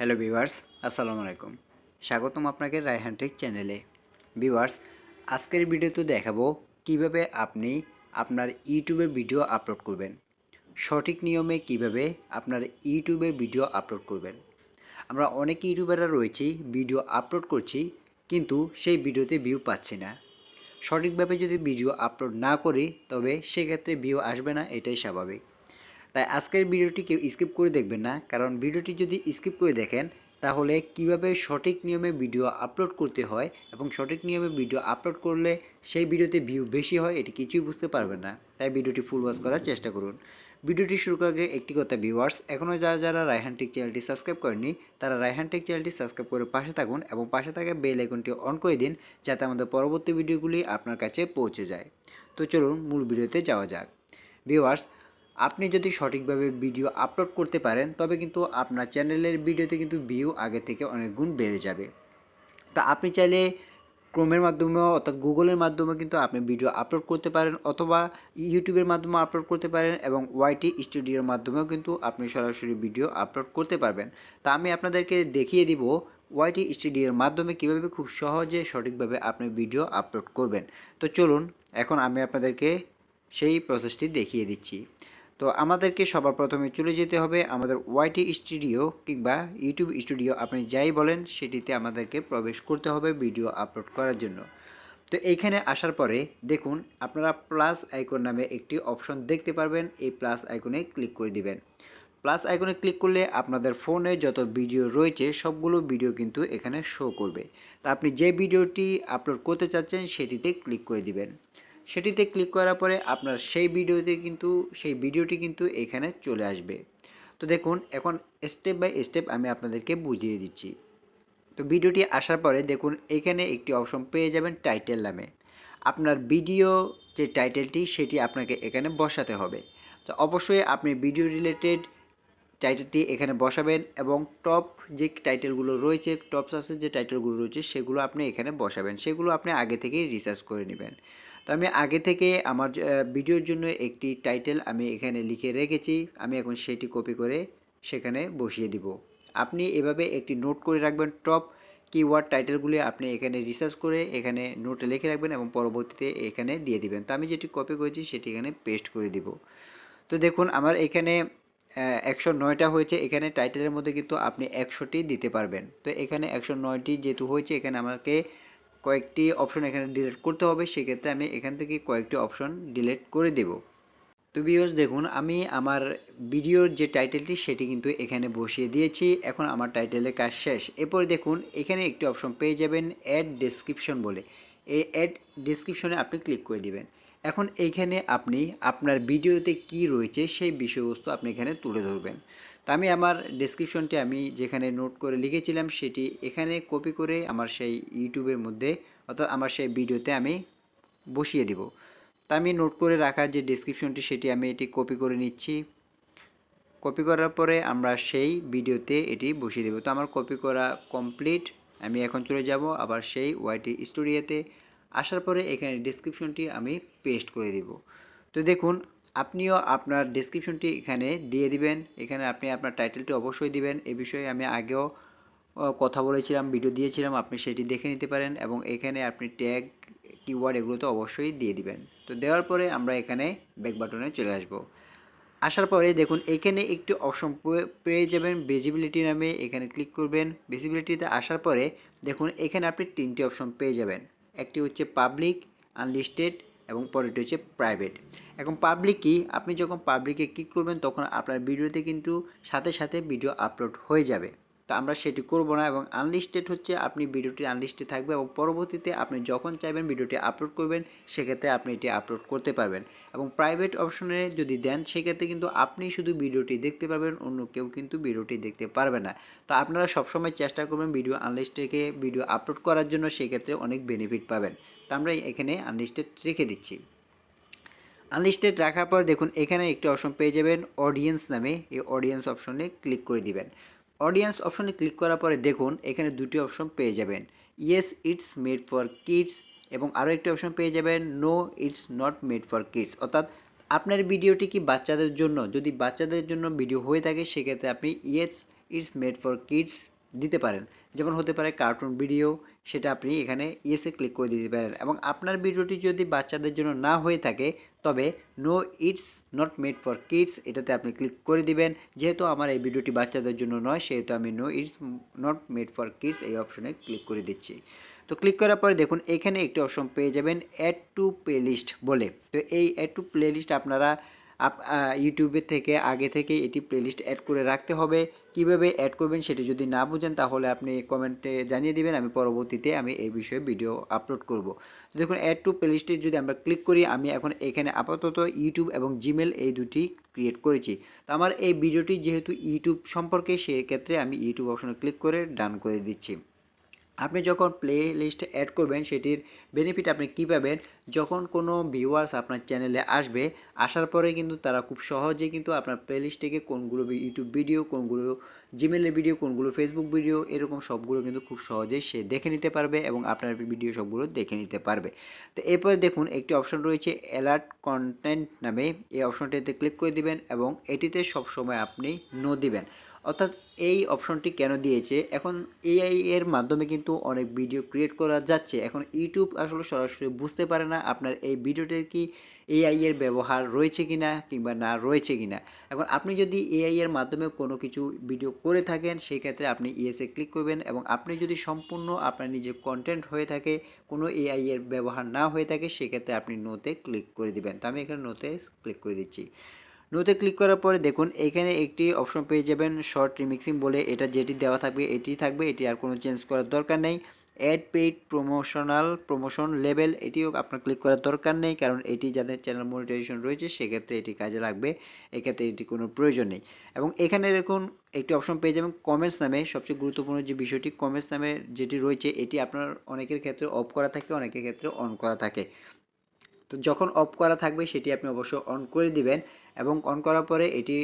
Hello viewers, আসসালামু আলাইকুম। স্বাগতম আপনাকে রায়হান টেক চ্যানেলে। ভিউয়ার্স, আজকের ভিডিওতে দেখাবো কীভাবে আপনি আপনার ইউটিউবে ভিডিও আপলোড করবেন। সঠিক নিয়মে কীভাবে আপনার ইউটিউবে ভিডিও আপলোড করবেন। আমরা অনেক ইউটিউবাররা রয়েছি, ভিডিও আপলোড করছি, কিন্তু সেই ভিডিওতে ভিউ পাচ্ছি না। সঠিকভাবে যদি ভিডিও আপলোড না করি, তবে সেক্ষেত্রে ভিউ আসবে না, এটাই স্বাভাবিক। তাই আজকের ভিডিওটি কেউ স্কিপ করে দেখবেন না, কারণ ভিডিওটি যদি স্কিপ করে দেখেন, তাহলে কীভাবে সঠিক নিয়মে ভিডিও আপলোড করতে হয় এবং সঠিক নিয়মে ভিডিও আপলোড করলে সেই ভিডিওতে ভিউ বেশি হয়, এটি কিছুই বুঝতে পারবেন না। তাই ভিডিওটি ফুল ওয়াচ করার চেষ্টা করুন। ভিডিওটি শুরু করার আগে একটি কথা ভিউয়ার্স এখনও যারা যারা রায়হান চ্যানেলটি সাবস্ক্রাইব করেনি তারা রায়হান টেক চ্যানেলটি সাবস্ক্রাইব করে পাশে থাকুন এবং পাশে থাকা বেল আইকনটি অন করে দিন, যাতে আমাদের পরবর্তী ভিডিওগুলি আপনার কাছে পৌঁছে যায়। তো চলুন মূল ভিডিওতে যাওয়া যাক। ভিউয়ার্স আপনি যদি সঠিকভাবে ভিডিও আপলোড করতে পারেন, তবে কিন্তু আপনার চ্যানেলের ভিডিওতে কিন্তু ভিউ আগে থেকে অনেক গুণ বেড়ে যাবে। তা আপনি চাইলে ক্রোমের মাধ্যমেও অর্থাৎ গুগলের মাধ্যমে কিন্তু আপনি ভিডিও আপলোড করতে পারেন অথবা ইউটিউবের মাধ্যমে আপলোড করতে পারেন এবং ওয়াইটি স্টুডিওর মাধ্যমেও কিন্তু আপনি সরাসরি ভিডিও আপলোড করতে পারবেন। তা আমি আপনাদেরকে দেখিয়ে দিব ওয়াইটি স্টুডিওর মাধ্যমে কীভাবে খুব সহজে সঠিকভাবে আপনি ভিডিও আপলোড করবেন। তো চলুন, এখন আমি আপনাদেরকে সেই প্রসেসটি দেখিয়ে দিচ্ছি। তো আমাদেরকে সবার প্রথমে চলে যেতে হবে আমাদের ওয়াইটি স্টুডিও কিংবা ইউটিউব স্টুডিও আপনি যাই বলেন, সেটিতে আমাদেরকে প্রবেশ করতে হবে ভিডিও আপলোড করার জন্য। তো এইখানে আসার পরে দেখুন, আপনারা প্লাস আইকন নামে একটি অপশন দেখতে পারবেন। এই প্লাস আইকনে ক্লিক করে দিবেন। প্লাস আইকনে ক্লিক করলে আপনাদের ফোনে যত ভিডিও রয়েছে, সবগুলো ভিডিও কিন্তু এখানে শো করবে। তা আপনি যে ভিডিওটি আপলোড করতে চাচ্ছেন, সেটিতে ক্লিক করে দিবেন। সেটিতে ক্লিক করার পরে আপনার সেই ভিডিওতে কিন্তু, সেই ভিডিওটি কিন্তু এখানে চলে আসবে। তো দেখুন, এখন স্টেপ বাই স্টেপ আমি আপনাদেরকে বুঝিয়ে দিচ্ছি। তো ভিডিওটি আসার পরে দেখুন, এখানে একটি অপশন পেয়ে যাবেন টাইটেল নামে। আপনার ভিডিও যে টাইটেলটি সেটি আপনাকে এখানে বসাতে হবে। তো অবশ্যই আপনি ভিডিও রিলেটেড টাইটেলটি এখানে বসাবেন এবং টপ যে টাইটেলগুলো রয়েছে টপস আছে যে টাইটেলগুলো রয়েছে, সেগুলো আপনি এখানে বসাবেন। সেগুলো আপনি আগে থেকেই রিসার্চ করে নেবেন। তো আমি আগে থেকে আমার ভিডিওর জন্য একটি টাইটেল আমি এখানে লিখে রেখেছি। আমি এখন সেটি কপি করে সেখানে বসিয়ে দিব। আপনি এভাবে একটি নোট করে রাখবেন টপ কিওয়ার্ড টাইটেলগুলি আপনি এখানে রিসার্চ করে এখানে নোটে লিখে রাখবেন এবং পরবর্তীতে এখানে দিয়ে দিবেন। তো আমি যেটি কপি করেছি সেটি এখানে পেস্ট করে দিব। তো দেখুন আমার এখানে একশো নয়টা হয়েছে। এখানে টাইটেলের মধ্যে কিন্তু আপনি একশোটি দিতে পারবেন। তো এখানে একশো নয়টি যেহেতু হয়েছে, এখানে আমাকে কয়েকটি অপশন এখানে ডিলিট করতে হবে, সেক্ষেত্রে আমি এখান থেকে কয়েকটি অপশন ডিলিট করে দেব। তো ভিউয়ার্স দেখুন, আমি আমার ভিডিওর যে টাইটেলটি সেটি কিন্তু এখানে বসিয়ে দিয়েছি। এখন আমার টাইটেলের কাজ শেষ। এরপর দেখুন, এখানে একটি অপশন পেয়ে যাবেন অ্যাড ডেসক্রিপশন বলে। এই অ্যাড ডেসক্রিপশনে আপনি ক্লিক করে দিবেন। এখন এইখানে আপনি আপনার ভিডিওতে কি রয়েছে, সেই বিষয়বস্তু আপনি এখানে তুলে ধরবেন। তা আমি আমার ডেসক্রিপশনটি আমি যেখানে নোট করে লিখেছিলাম সেটি এখানে কপি করে আমার সেই ইউটিউবের মধ্যে অর্থাৎ আমার সেই ভিডিওতে আমি বসিয়ে দিব। তা আমি নোট করে রাখা যে ডেসক্রিপশনটি সেটি আমি এটি কপি করে নিচ্ছি। কপি করার পরে আমরা সেই ভিডিওতে এটি বসিয়ে দেব। তো আমার কপি করা কমপ্লিট আমি এখন চলে যাব আবার সেই ওয়াইটি স্টুডিওতে আসার পরে এখানে ডেসক্রিপশনটি আমি পেস্ট করে দিব। তো দেখুন আপনিও আপনার ডেসক্রিপশনটি এখানে দিয়ে দিবেন। এখানে আপনি আপনার টাইটেলটি অবশ্যই দিবেন। এ বিষয়ে আমি আগেও কথা বলেছিলাম ভিডিও দিয়েছিলাম, আপনি সেটি দেখে নিতে পারেন এবং এখানে আপনি ট্যাগ কিওয়ার্ড এগুলো তো অবশ্যই দিয়ে দিবেন। তো দেওয়ার পরে আমরা এখানে ব্যাক বাটনে চলে আসব। আসার পরে দেখুন, এখানে একটি অপশন পেয়ে যাবেন ভিজিবিলিটি নামে। এখানে ক্লিক করবেন। ভিজিবিলিটিতে আসার পরে দেখুন, এখানে আপনি তিনটি অপশন পেয়ে যাবেন। একটি হচ্ছে পাবলিক আনলিস্টেড এবং পরেরটি হচ্ছে প্রাইভেট এখন পাবলিক কি আপনি যখন পাবলিকে ক্লিক করবেন, তখন আপনার ভিডিওতে কিন্তু সাথে সাথে ভিডিও আপলোড হয়ে যাবে। তো আমরা সেটি করব না এবং আনলিস্টেড হচ্ছে, আপনি ভিডিওটি আনলিস্টে থাকবে এবং পরবর্তীতে আপনি যখন চাইবেন ভিডিওটি আপলোড করবেন, সেক্ষেত্রে আপনি এটি আপলোড করতে পারবেন। এবং প্রাইভেট অপশনে যদি দেন, সেক্ষেত্রে কিন্তু আপনি শুধু ভিডিওটি দেখতে পারবেন, অন্য কেউ কিন্তু ভিডিওটি দেখতে পারবে না। তো আপনারা সবসময় চেষ্টা করবেন ভিডিও আনলিস্টেডকে ভিডিও আপলোড করার জন্য, সেক্ষেত্রে অনেক বেনিফিট পাবেন। তো আমরা এখানে আনলিস্টেড রেখে দিচ্ছি। আনলিস্টেড রাখার পর দেখুন, এখানে একটি অপশন পেয়ে যাবেন অডিয়েন্স নামে। এই অডিয়েন্স অপশনে ক্লিক করে দিবেন। অডিয়েন্স অপশনে ক্লিক করার পরে দেখুন, এখানে দুটি অপশন পেয়ে যাবেন। Yes it's made for kids এবং আরও একটি অপশন পেয়ে যাবেন no it's not made for kids অর্থাৎ আপনার ভিডিওটি কি বাচ্চাদের জন্য? যদি বাচ্চাদের জন্য ভিডিও হয়ে থাকে, সেক্ষেত্রে আপনি yes it's made for kids দিতে পারেন। যেমন হতে পারে কার্টুন ভিডিও সেটা আপনি এখানে ইয়েসে ক্লিক করে দিতে পারেন। এবং আপনার ভিডিওটি যদি বাচ্চাদের জন্য না হয়ে থাকে, তবে no it's not made for kids এটাতে আপনি ক্লিক করে দিবেন। যেহেতু আমার এই ভিডিওটি বাচ্চাদের জন্য নয়, সেহেতু আমি no it's not made for kids এই অপশনে ক্লিক করে দিচ্ছি। তো ক্লিক করার পরে দেখুন, এখানে একটি অপশন পেয়ে যাবেন অ্যাড টু প্লেলিস্ট বলে। তো এই অ্যাড টু প্লেলিস্ট আপনারা আপ ইউটিউবের থেকে, আগে থেকে এটি প্লেলিস্ট অ্যাড করে রাখতে হবে। কীভাবে অ্যাড করবেন সেটি যদি না বুঝেন, তাহলে আপনি কমেন্টে জানিয়ে দিবেন। আমি পরবর্তীতে আমি এই বিষয়ে ভিডিও আপলোড করব। দেখুন অ্যাড টু প্লেলিস্টে যদি আমরা ক্লিক করি, আমি এখন এখানে আপাতত ইউটিউব এবং জিমেল এই দুটি ক্রিয়েট করেছি। তো আমার এই ভিডিওটি যেহেতু ইউটিউব সম্পর্কে, সেক্ষেত্রে আমি ইউটিউব অপশনে ক্লিক করে ডান করে দিচ্ছি। আপনি যখন প্লে লিস্ট অ্যাড করবেন, সেটির বেনিফিট আপনি কী পাবেন? যখন কোনো ভিউয়ার্স আপনার চ্যানেলে আসবে, আসার পরে কিন্তু তারা খুব সহজে কিন্তু আপনার প্লে লিস্ট থেকে কোনগুলো ইউটিউব ভিডিও কোনগুলো জিমেলের ভিডিও কোনগুলো ফেসবুক ভিডিও এরকম সবগুলো কিন্তু খুব সহজেই সে দেখে নিতে পারবে এবং আপনার ভিডিও সবগুলো দেখে নিতে পারবে। তো এরপরে দেখুন, একটি অপশন রয়েছে অ্যালার্ট কন্টেন্ট নামে। এই অপশনটিতে ক্লিক করে দিবেন এবং এটিতে সবসময় আপনি নো দিবেন। অর্থাৎ এই অপশনটি কেন দিয়েছে? এখন এআই এর মাধ্যমে কিন্তু অনেক ভিডিও ক্রিয়েট করা যাচ্ছে। এখন ইউটিউব আসলে সরাসরি বুঝতে পারে না আপনার এই ভিডিওটির কি এআই এর ব্যবহার রয়েছে কিনা কিংবা না রয়েছে কিনা। এখন আপনি যদি এআই এর মাধ্যমে কোনো কিছু ভিডিও করে থাকেন সেই ক্ষেত্রে আপনি ইএসএ ক্লিক করবেন এবং আপনি যদি সম্পূর্ণ আপনার নিজের কন্টেন্ট হয়ে থাকে, কোনো এআই এর ব্যবহার না হয়ে থাকে, সেক্ষেত্রে আপনি নোতে ক্লিক করে দিবেন। তো আমি এখানে নোতে ক্লিক করে দিচ্ছি। নোতে ক্লিক করার পরে দেখুন, এখানে একটি অপশন পেয়ে যাবেন শর্ট রিমিক্সিং বলে। এটা যেটি দেওয়া থাকবে, এটি থাকবে। এটি আর কোনো চেঞ্জ করার দরকার নেই। Ad paid promotional promotion level এটিও আপনার ক্লিক করার দরকার নেই, কারণ এটি যাদের চ্যানেল মনিটাইজেশন রয়েছে, সেক্ষেত্রে এটি কাজে লাগবে। এক্ষেত্রে এটি কোনো প্রয়োজন নেই। এবং এখানে দেখুন, একটি অপশন পেয়ে যাবেন কমেন্টস নামে। সবচেয়ে গুরুত্বপূর্ণ যে বিষয়টি কমেন্টস নামে যেটি রয়েছে, এটি আপনার অনেকের ক্ষেত্রে অফ করা থাকে, অনেকের ক্ষেত্রে অন করা থাকে। তো যখন অফ করা থাকবে, সেটি আপনি অবশ্যই অন করে দিবেন। এবং অন করার পরে এটি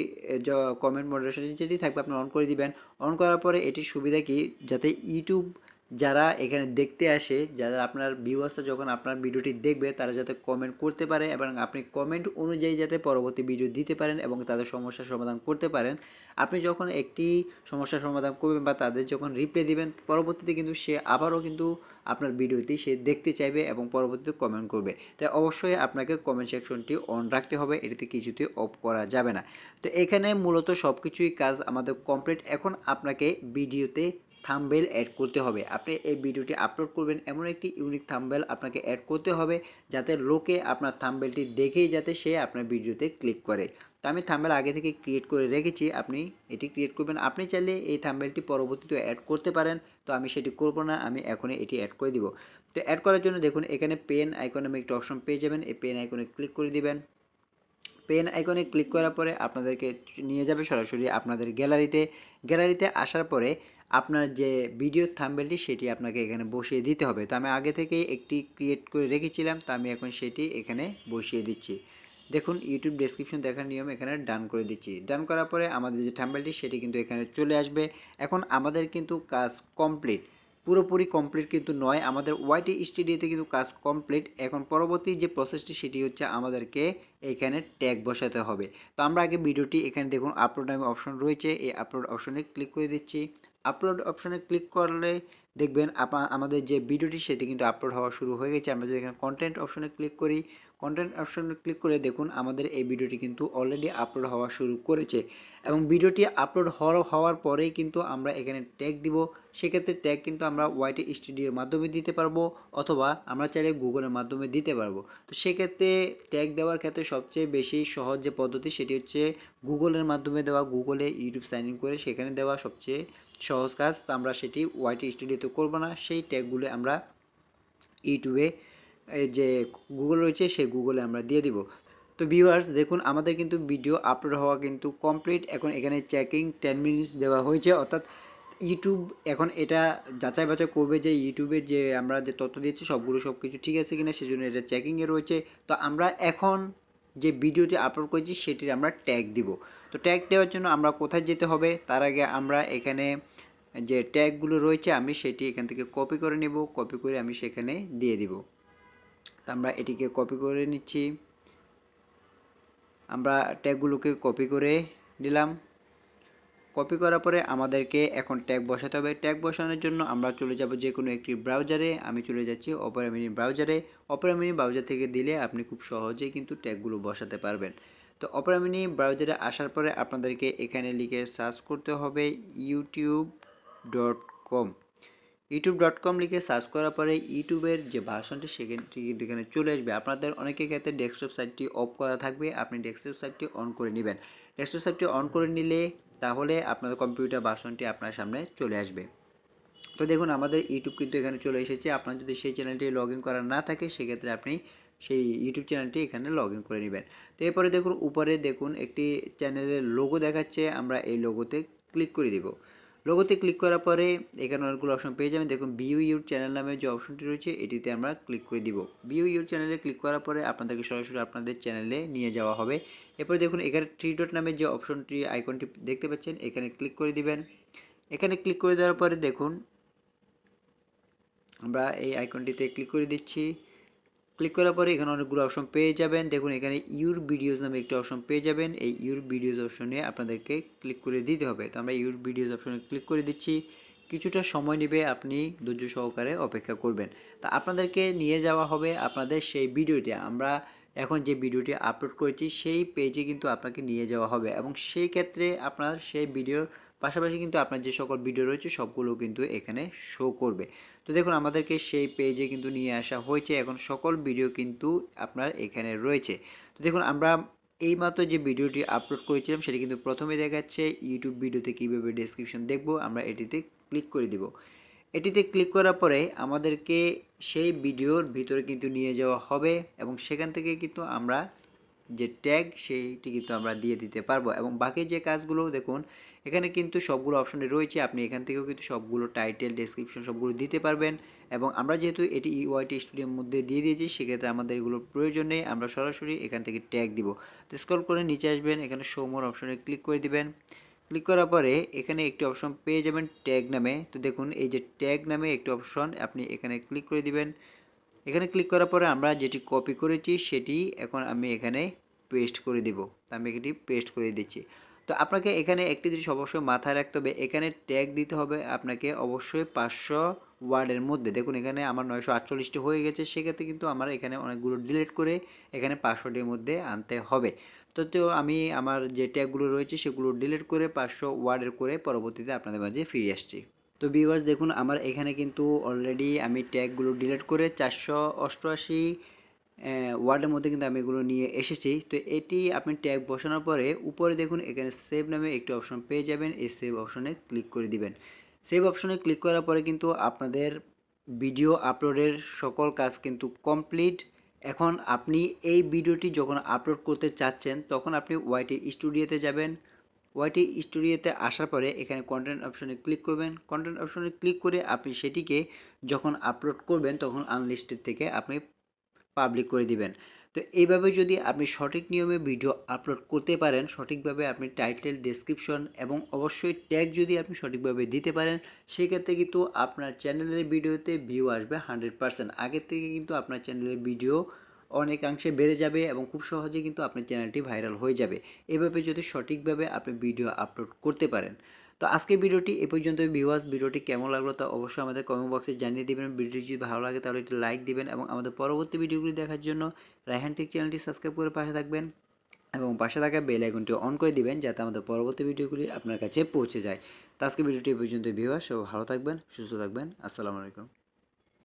কমেন্ট মডারেশন যেটি থাকবে, আপনি অন করে দিবেন। অন করার পরে এটির সুবিধা কি? যাতে ইউটিউব যারা এখানে দেখতে আসে, যারা আপনার ভিউয়ার্সটা যখন আপনার ভিডিওটি দেখবে, তারা যাতে কমেন্ট করতে পারে এবং আপনি কমেন্ট অনুযায়ী যাতে পরবর্তী ভিডিও দিতে পারেন এবং তাদের সমস্যার সমাধান করতে পারেন, আপনি যখন একটি সমস্যার সমাধান করবেন বা তাদের যখন রিপ্লাই দিবেন, পরবর্তীতে কিন্তু সে আবারও কিন্তু আপনার ভিডিওটি সে দেখতে চাইবে এবং পরবর্তীতে কমেন্ট করবে। তাই অবশ্যই আপনাকে কমেন্ট সেকশনটি অন রাখতে হবে, এটিতে কিছুতেই অফ করা যাবে না। তো এখানে মূলত সব কিছুই কাজ আমাদের কমপ্লিট এখন আপনাকে ভিডিওতে থাম্বেল অ্যাড করতে হবে। আপনি এই ভিডিওটি আপলোড করবেন, এমন একটি ইউনিক থাম্বেল আপনাকে অ্যাড করতে হবে, যাতে লোকে আপনার থাম্বেলটি দেখেই যাতে সে আপনার ভিডিওতে ক্লিক করে। তো আমি থাম্বেল আগে থেকে ক্রিয়েট করে রেখেছি, আপনি এটি ক্রিয়েট করবেন। আপনি চাইলে এই থাম্বেলটি পরবর্তীতে অ্যাড করতে পারেন, তো আমি সেটি করব না, আমি এখনই এটি অ্যাড করে দিব। তো অ্যাড করার জন্য দেখুন, এখানে পেন আইকনে আমি একটা অপশন পেয়ে যাবেন, এই পেন আইকনে ক্লিক করে দিবেন। পেন আইকনে ক্লিক করার পরে আপনাদেরকে নিয়ে যাবে সরাসরি আপনাদের গ্যালারিতে গ্যালারিতে আসার পরে আপনার যে ভিডিও থাম্বেলটি সেটি আপনাকে এখানে বসিয়ে দিতে হবে। তো আমি আগে থেকেই একটি ক্রিয়েট করে রেখেছিলাম, তো আমি এখন সেটি এখানে বসিয়ে দিচ্ছি। দেখুন ইউটিউব ডেসক্রিপশন দেখার নিয়ম এখানে ডান করে দিচ্ছি। ডান করার পরে আমাদের যে থাম্বেলটি সেটি কিন্তু এখানে চলে আসবে। এখন আমাদের কিন্তু কাজ কমপ্লিট পুরোপুরি কমপ্লিট কিন্তু নয়, আমাদের ওয়াইটি স্টুডিওতে কিন্তু কাজ কমপ্লিট এখন পরবর্তী যে প্রসেসটি সেটি হচ্ছে আমাদেরকে এখানে ট্যাগ বসাতে হবে। তো আমরা আগে ভিডিওটি এখানে দেখুন আপলোড নামে অপশন রয়েছে। এই আপলোড অপশনে ক্লিক করে দিচ্ছি। আপলোড অপশনে ক্লিক করলে দেখবেন আমাদের যে ভিডিওটি সেটি কিন্তু আপলোড হওয়া শুরু হয়ে গেছে। আমরা যদি এখানে কন্টেন্ট অপশনে ক্লিক করি কন্টেন্ট অপশনে ক্লিক করে দেখুন, আমাদের এই ভিডিওটি কিন্তু অলরেডি আপলোড হওয়া শুরু করেছে। এবং ভিডিওটি আপলোড হওয়ার পরেই কিন্তু আমরা এখানে ট্যাগ দিব। সেক্ষেত্রে ট্যাগ কিন্তু আমরা ওয়াইটি স্টুডিওর মাধ্যমে দিতে পারব অথবা আমরা চাইলে গুগলের মাধ্যমে দিতে পারব। তো সেক্ষেত্রে ট্যাগ দেওয়ার ক্ষেত্রে সবচেয়ে বেশি সহজ যে পদ্ধতি সেটি হচ্ছে গুগলের মাধ্যমে দেওয়া। গুগলে ইউটিউব সাইন ইন করে সেখানে দেওয়া সবচেয়ে সহজ কাজ। তো আমরা সেটি ওয়াইটি স্টুডিওতে করব না। সেই ট্যাগগুলো আমরা ইউটিউবে যে গুগল রয়েছে, সেই গুগলে আমরা দিয়ে দিব। তো ভিউয়ার্স দেখুন, আমাদের কিন্তু ভিডিও আপলোড হওয়া কিন্তু কমপ্লিট এখন এখানে চেকিং টেন মিনিটস দেওয়া হয়েছে, অর্থাৎ ইউটিউব এখন এটা যাচাই বাছাই করবে যে ইউটিউবে যে আমরা যে তথ্য দিয়েছি, সবগুলো সব কিছু ঠিক আছে কিনা, সেজন্য এটা চেকিংয়ে রয়েছে। তো আমরা এখন যে ভিডিওটি আপলোড করেছি, সেটির আমরা ট্যাগ দিব। তো ট্যাগ দেওয়ার জন্য আমরা কোথায় যেতে হবে, তার আগে আমরা এখানে যে ট্যাগগুলো রয়েছে, আমি সেটি এখান থেকে কপি করে নেব। কপি করে আমি সেখানে দিয়ে দিব। আমরা এটিকে কপি করে নিচ্ছি। আমরা ট্যাগগুলোকে কপি করে নিলাম। কপি করার পরে আমাদেরকে এখন ট্যাগ বসাতে হবে। ট্যাগ বসানোর জন্য আমরা চলে যাব যে কোনো একটি ব্রাউজারে আমি চলে যাচ্ছি অপেরা মিনি ব্রাউজারে অপেরা মিনি ব্রাউজার থেকে দিলে আপনি খুব সহজেই কিন্তু ট্যাগগুলো বসাতে পারবেন। তো অপেরা মিনি ব্রাউজারে আসার পরে আপনাদেরকে এখানে লিখে সার্চ করতে হবে YouTube dot com YouTube dot com লিখে সার্চ করার পরে ইউটিউবের যে ভার্সনটি সেখানটি এখানে চলে আসবে। আপনাদের অনেকের ক্ষেত্রে ডেস্কটপ সাইটটি অফ করা থাকবে, আপনি ডেস্কটপ সাইটটি অন করে নেবেন। ডেস্কটপ সাইটটি অন করে নিলে তাহলে আপনাদের কম্পিউটার ভার্সনটি আপনার সামনে চলে আসবে। তো দেখুন, আমাদের ইউটিউব কিন্তু এখানে চলে এসেছে। আপনার যদি সেই চ্যানেলটি লগ ইন করা না থাকে, সেক্ষেত্রে আপনি সেই ইউটিউব চ্যানেলটি এখানে লগ ইন করে নেবেন। তো এরপরে দেখুন, উপরে দেখুন, একটি চ্যানেলের লোগো দেখাচ্ছে। আমরা এই লোগোতে ক্লিক করে দিব। লোগোতে ক্লিক করার পরে এখানে অনেকগুলো অপশন পেয়ে যাবেন। দেখুন বিউ ইউর চ্যানেল নামে যে অপশনটি রয়েছে, এটিতে আমরা ক্লিক করে দিব। বিউ ইউর চ্যানেলে ক্লিক করার পরে আপনাদেরকে সরাসরি আপনাদের চ্যানেলে নিয়ে যাওয়া হবে। এরপরে দেখুন, এখানে থ্রি ডট নামে যে অপশনটি আইকনটি দেখতে পাচ্ছেন, এখানে ক্লিক করে দিবেন। এখানে ক্লিক করে দেওয়ার পরে দেখুন, আমরা এই আইকনটিতে ক্লিক করে দিচ্ছি। ক্লিক করার পরে এখানে অনেকগুলো অপশন পেয়ে যাবেন। দেখুন, এখানে ইউর ভিডিওস নামে একটি অপশন পেয়ে যাবেন। এই ইউর ভিডিওস অপশনে আপনাদেরকে ক্লিক করে দিতে হবে। তো আমরা ইউর ভিডিওস অপশনে ক্লিক করে দিচ্ছি। কিছুটা সময় নেবে আপনি ধৈর্য সহকারে অপেক্ষা করবেন। তা আপনাদেরকে নিয়ে যাওয়া হবে আপনাদের সেই ভিডিওটি আমরা এখন যে ভিডিওটি আপলোড করেছি, সেই পেজে কিন্তু আপনাকে নিয়ে যাওয়া হবে। এবং সেই ক্ষেত্রে আপনার সেই ভিডিওর পাশাপাশি কিন্তু আপনার যে সকল ভিডিও রয়েছে সবগুলো কিন্তু এখানে শো করবে। তো দেখুন, আমাদেরকে সেই পেজে কিন্তু নিয়ে আসা হয়েছে। এখন সকল ভিডিও কিন্তু আপনার এখানে রয়েছে। তো দেখুন, আমরা এইমাত্র যে ভিডিওটি আপলোড করেছিলাম, সেটি কিন্তু প্রথমে দেখাচ্ছে ইউটিউব ভিডিওতে কীভাবে ডেসক্রিপশন দেখব, আমরা এটিতে ক্লিক করে দিব। এটিতে ক্লিক করার পরে আমাদেরকে সেই ভিডিওর ভিতরে কিন্তু নিয়ে যাওয়া হবে এবং সেখান থেকে কিন্তু আমরা যে ট্যাগ সেইটি কিন্তু আমরা দিয়ে দিতে পারব এবং বাকি যে কাজগুলো, দেখুন, এখানে কিন্তু সবগুলো অপশনে রয়েছে। আপনি এখান থেকেও কিন্তু সবগুলো টাইটেল ডেসক্রিপশন সবগুলো দিতে পারবেন এবং আমরা যেহেতু এটি ইউআইটি স্টুডিওর মধ্যে দিয়ে দিয়েছি, সেক্ষেত্রে আমাদের এগুলোর প্রয়োজন নেই। আমরা সরাসরি এখান থেকে ট্যাগ দিব। তো স্ক্রল করে নিচে আসবেন, এখানে শোমোর অপশনে ক্লিক করে দিবেন। ক্লিক করার পরে এখানে একটি অপশন পেয়ে যাবেন ট্যাগ নামে। তো দেখুন, এই যে ট্যাগ নামে একটি অপশন আপনি এখানে ক্লিক করে দিবেন। এখানে ক্লিক করার পরে আমরা যেটি কপি করেছি সেটি এখন আমি এখানে পেস্ট করে দিব। আমি এটি পেস্ট করে দিচ্ছি। তো আপনাকে এখানে একটি জিনিস অবশ্যই মাথায় রাখতে হবে, এখানে ট্যাগ দিতে হবে আপনাকে অবশ্যই পাঁচশো ওয়ার্ডের মধ্যে। দেখুন এখানে আমার নয়শো আটচল্লিশটি হয়ে গেছে, সেক্ষেত্রে কিন্তু আমার এখানে অনেকগুলো ডিলিট করে এখানে পাঁচশোটির মধ্যে আনতে হবে। তো তো আমি আমার যে ট্যাগগুলো রয়েছে সেগুলো ডিলিট করে পাঁচশো ওয়ার্ডের করে পরবর্তীতে আপনাদের মাঝে ফিরে আসছি। তো ভিউয়ার্স দেখুন, আমার এখানে কিন্তু অলরেডি আমি ট্যাগগুলো ডিলিট করে চারশো অষ্টআশি ওয়ার্ডের মধ্যে কিন্তু আমি এগুলো নিয়ে এসেছি। তো এটি আপনি ট্যাগ বসানোর পরে উপরে দেখুন, এখানে সেভ নামে একটি অপশন পেয়ে যাবেন। এই সেভ অপশনে ক্লিক করে দিবেন। সেভ অপশনে ক্লিক করার পরে কিন্তু আপনাদের ভিডিও আপলোডের সকল কাজ কিন্তু কমপ্লিট এখন আপনি এই ভিডিওটি যখন আপলোড করতে চাচ্ছেন, তখন আপনি ওয়াইটি স্টুডিওতে যাবেন। ওয়াইটি স্টুডিওতে আসার পরে এখানে কন্টেন্ট অপশনে ক্লিক করবেন। কন্টেন্ট অপশনে ক্লিক করে আপনি সেটিকে যখন আপলোড করবেন, তখন আনলিস্টেড থেকে আপনি পাবলিক করে দিবেন। তো এইভাবে যদি আপনি সঠিক নিয়মে ভিডিও আপলোড করতে পারেন, সঠিকভাবে আপনি টাইটেল ডেসক্রিপশন এবং অবশ্যই ট্যাগ যদি আপনি সঠিকভাবে দিতে পারেন, সেক্ষেত্রে কিন্তু আপনার চ্যানেলের ভিডিওতে ভিউ আসবে হান্ড্রেড পারসেন্ট আগের থেকে কিন্তু আপনার চ্যানেলের ভিডিও অনেকাংশে বেড়ে যাবে এবং খুব সহজে কিন্তু আপনার চ্যানেলটি ভাইরাল হয়ে যাবে। এভাবে যদি সঠিকভাবে আপনি ভিডিও আপলোড করতে পারেন। তো আজকে ভিডিওটি এ পর্যন্ত ভিউয়ার্স ভিডিওটি কেমন লাগল তা অবশ্যই আমাদের কমেন্ট বক্সে জানিয়ে দেবেন। ভিডিওটি যদি ভালো লাগে তাহলে একটি লাইক দিবেন এবং আমাদের পরবর্তী ভিডিওগুলি দেখার জন্য রায়হান চ্যানেলটি সাবস্ক্রাইব করে পাশে থাকবেন এবং পাশে থাকা বেল আইকনটি অন করে দিবেন যাতে আমাদের পরবর্তী ভিডিওগুলি আপনার কাছে পৌঁছে যায়। তো আজকে ভিডিওটি এ পর্যন্ত ভিউয়ার্স সব ভালো থাকবেন, সুস্থ থাকবেন। আসসালামু আলাইকুম।